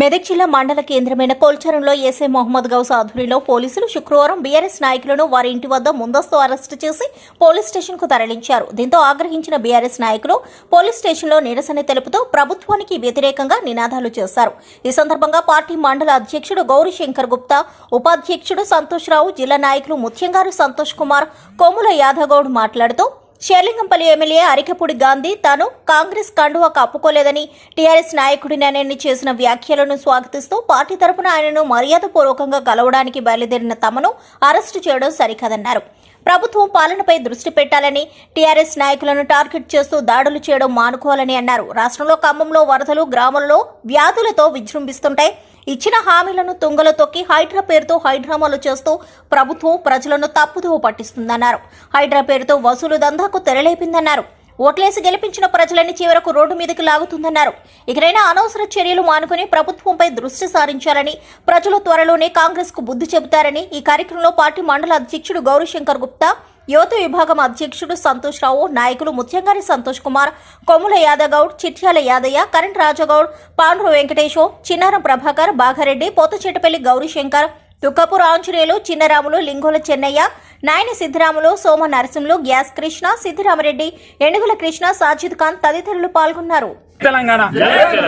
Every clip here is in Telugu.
మెదక్ జిల్లా మండల కేంద్రమైన కోల్చరంలో ఎస్ఐ మొహమ్మద్ గౌస్ ఆధ్వర్యంలో పోలీసులు శుక్రవారం బీఆర్ఎస్ నాయకులను వారి ఇంటి వద్ద ముందస్తు అరెస్టు చేసి పోలీస్ స్టేషన్కు తరలించారు. దీంతో ఆగ్రహించిన బీఆర్ఎస్ నాయకులు పోలీస్ స్టేషన్లో నిరసన తెలుపుతూ ప్రభుత్వానికి వ్యతిరేకంగా నినాదాలు చేశారు. ఈ సందర్భంగా పార్టీ మండల అధ్యక్షుడు గౌరీశంకర్ గుప్తా ఉపాధ్యక్షుడు సంతోష్ రావు జిల్లా నాయకులు ముత్యంగారు సంతోష్ కుమార్ కోముల యాదగౌడ్ మాట్లాడుతూ షేర్లింగంపల్లి ఎమ్మెల్యే అరికపూడి గాంధీ తాను కాంగ్రెస్ కండువా కప్పుకోలేదని టీఆర్ఎస్ నాయకుడినని చేసిన వ్యాఖ్యలను స్వాగతిస్తూ పార్టీ తరపున ఆయనను మర్యాదపూర్వకంగా కలవడానికి బయలుదేరిన తమను అరెస్టు చేయడం సరికాదన్నారు. ప్రభుత్వం పాలనపై దృష్టి పెట్టాలని టీఆర్ఎస్ నాయకులను టార్గెట్ చేస్తూ దాడులు చేయడం మానుకోవాలని అన్నారు. రాష్ట్రంలో ఖమ్మంలో వరదలు గ్రామంలో వ్యాధులతో విజృంభిస్తుంటాయి. ఇచ్చిన హామీలను తుంగలో తొక్కి హైడ్రా పేరుతో హైడ్రామాలు చేస్తూ ప్రభుత్వం ప్రజలను తప్పుదోవ పట్టిస్తుందన్నారు. హైడ్రా పేరుతో వసూలు దందాకు తెరలేపిందన్నారు. ఓట్లేసి గెలిపించిన ప్రజలని చివరకు రోడ్డు మీదకి లాగుతుందన్నారు. ఇకనైనా అనవసర చర్యలు మానుకుని ప్రభుత్వంపై దృష్టి సారించాలని ప్రజలు త్వరలోనే కాంగ్రెస్కు బుద్ధి చెబుతారని ఈ కార్యక్రమంలో పార్టీ మండల అధ్యక్షుడు గౌరీశంకర్ గుప్తా యువత విభాగం అధ్యక్షుడు సంతోష్ రావు నాయకులు ముత్యంగారి సంతోష్ కుమార్ కొమ్ముల యాదగౌడ్ చిట్యాల యాదయ్య కరణ్ రాజగౌడ్ పాండ్రు వెంకటేశో చిన్నారం ప్రభాకర్ బాగారెడ్డి పోతచెట్టపల్లి గౌరీశంకర్ తుక్కపూర్ ఆంజనేయులు చిన్నరాములు లింగోల చెన్నయ్య నాయన సిద్ధిరాములు సోమ నరసింహులు గ్యాస్ కృష్ణ సిద్ధిరామరెడ్డి ఎనుగుల కృష్ణ సాజిద్ ఖాన్ తదితరులు పాల్గొన్నారు. తెలంగాణ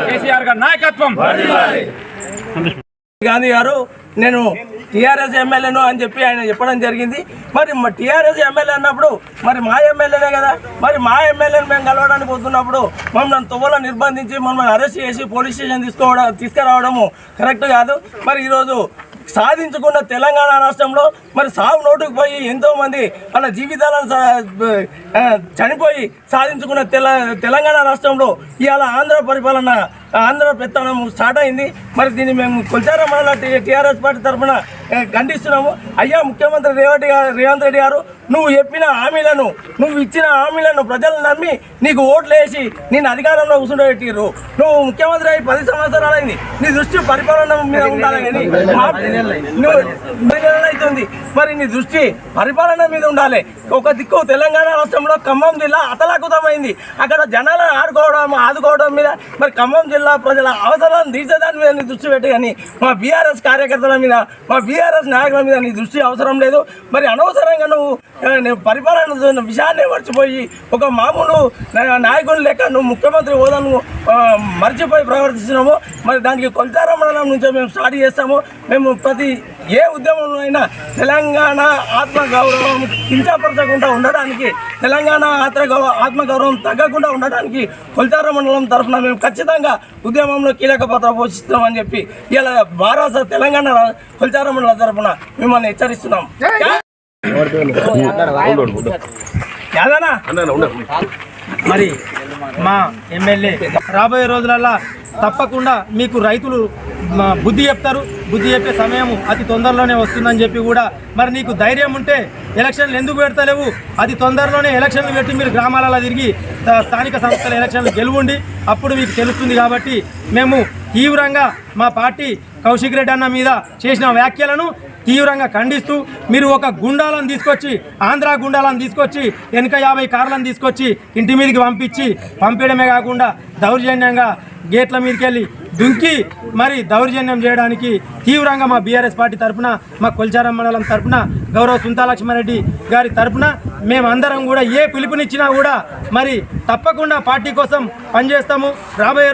కేసీఆర్ గారి నాయకత్వం. గాంధీ గారు నేను టీఆర్ఎస్ ఎమ్మెల్యేను అని చెప్పి ఆయన చెప్పడం జరిగింది. మరి టీఆర్ఎస్ ఎమ్మెల్యే అన్నప్పుడు మరి మా ఎమ్మెల్యేనే కదా? మరి మా ఎమ్మెల్యేని మేము కలవడానికి పోతున్నప్పుడు మమ్మల్ని తువ్వలో నిర్బంధించి మమ్మల్ని అరెస్ట్ చేసి పోలీస్ స్టేషన్ తీసుకోవడం తీసుకురావడము కరెక్ట్ కాదు. మరి ఈరోజు సాధించుకున్న తెలంగాణ రాష్ట్రంలో మరి సాగు నోటుకు పోయి ఎంతోమంది వాళ్ళ జీవితాలను చనిపోయి సాధించుకున్న తెల తెలంగాణ రాష్ట్రంలో ఇవాళ ఆంధ్ర పరిపాలన ఆంధ్ర పెత్తనం స్టార్ట్ అయింది. మరి దీన్ని మేము కొల్చార? మండల టీఆర్ఎస్ పార్టీ తరఫున ఖండిస్తున్నాము. అయ్యా ముఖ్యమంత్రి రేవంత్ గారు రేవంత్ రెడ్డి గారు నువ్వు చెప్పిన హామీలను నువ్వు ఇచ్చిన హామీలను ప్రజలు నమ్మి నీకు ఓట్లు వేసి నేను అధికారంలో కూర్చుండబెట్టిర్రు. నువ్వు ముఖ్యమంత్రి అయి పది సంవత్సరాలు అయింది నీ దృష్టి పరిపాలన మీద ఉండాలి కానీ మా- నువ్వు అవుతుంది. మరి నీ దృష్టి పరిపాలన మీద ఉండాలి. ఒక దిక్కు తెలంగాణ రాష్ట్రంలో ఖమ్మం జిల్లా అతలాకుతమైంది. అక్కడ జనాలను ఆడుకోవడం ఆదుకోవడం మీద మరి ఖమ్మం జిల్లా ప్రజల అవసరాలను తీర్చేదాని మీద నీ దృష్టి పెట్టి కానీ మా బీఆర్ఎస్ కార్యకర్తల మీద మా టీఆర్ఎస్ నాయకుల మీద నీ దృష్టి అవసరం లేదు. మరి అనవసరంగా నువ్వు పరిపాలన విషయాన్ని మర్చిపోయి ఒక మామూలు నాయకుని లెక్క నువ్వు ముఖ్యమంత్రి హోదాను మర్చిపోయి ప్రవర్తిస్తున్నాము. మరి దానికి కొల్చార మండలం నుంచి మేము స్టార్ట్ చేస్తాము. మేము ప్రతి ఏ ఉద్యమంలో అయినా తెలంగాణ ఆత్మగౌరవం కించపరచకుండా ఉండడానికి తెలంగాణ ఆత్మగౌరవ ఆత్మగౌరవం తగ్గకుండా ఉండడానికి కొల్చార మండలం తరఫున మేము ఖచ్చితంగా ఉద్యమంలో కీలక పాత్ర పోషిస్తున్నామని చెప్పి ఇలా భారత తెలంగాణ కొల్చార మండలం తరఫున మిమ్మల్ని హెచ్చరిస్తున్నాం. యాదనా? మరి మా ఎమ్మెల్యే. రాబోయే రోజులల్లా తప్పకుండా మీకు రైతులు బుద్ధి చెప్తారు. బుద్ధి చెప్పే సమయం అతి తొందరలోనే వస్తుందని చెప్పి కూడా మరి నీకు ధైర్యం ఉంటే ఎలక్షన్లు ఎందుకు పెడతలేవు? అతి తొందరలోనే ఎలక్షన్లు పెట్టి మీరు గ్రామాలలో తిరిగి స్థానిక సంస్థల ఎలక్షన్లు గెలువండి. అప్పుడు మీకు తెలుస్తుంది కాబట్టి మేము తీవ్రంగా మా పార్టీ కౌశిక్ రెడ్డి అన్న మీద చేసిన వ్యాఖ్యలను తీవ్రంగా ఖండిస్తూ మీరు ఒక గుండాలను తీసుకొచ్చి ఆంధ్ర గుండాలను తీసుకొచ్చి వెనుక యాభై కార్లను తీసుకొచ్చి ఇంటి మీదకి పంపించి పంపించడమే కాకుండా దౌర్జన్యంగా గేట్ల మీదకి వెళ్ళి దుంకి మరి దౌర్జన్యం చేయడానికి తీవ్రంగా మా బీఆర్ఎస్ పార్టీ తరఫున మా కొల్చారం మండలం తరఫున గౌరవ సుంతాలక్ష్మారెడ్డి గారి తరఫున మేమందరం కూడా ఏ పిలుపునిచ్చినా కూడా మరి తప్పకుండా పార్టీ కోసం పనిచేస్తాము. రాబోయే